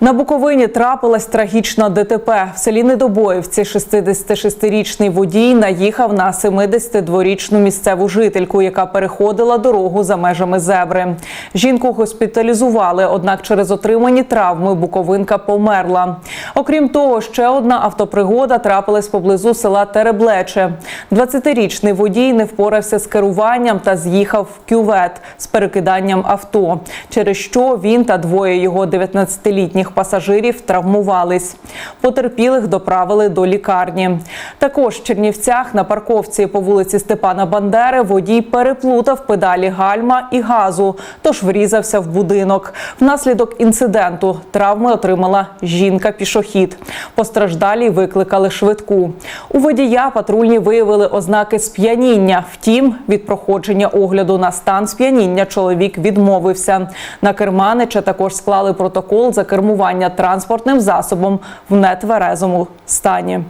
На Буковині трапилась трагічна ДТП. В селі Недобоївці 66-річний водій наїхав на 72-річну місцеву жительку, яка переходила дорогу за межами зебри. Жінку госпіталізували, однак через отримані травми Буковинка померла. Окрім того, ще одна автопригода трапилась поблизу села Тереблече. 20-річний водій не впорався з керуванням та з'їхав в кювет з перекиданням авто, через що він та двоє його 19-літніх пасажирів травмувались. Потерпілих доправили до лікарні. Також в Чернівцях на парковці по вулиці Степана Бандери водій переплутав педалі гальма і газу, тож врізався в будинок. Внаслідок інциденту травми отримала жінка-пішохід. Постраждалі викликали швидку. У водія патрульні виявили ознаки сп'яніння. Втім, від проходження огляду на стан сп'яніння чоловік відмовився. На керманича також склали протокол за кермування транспортним засобом в нетверезому стані.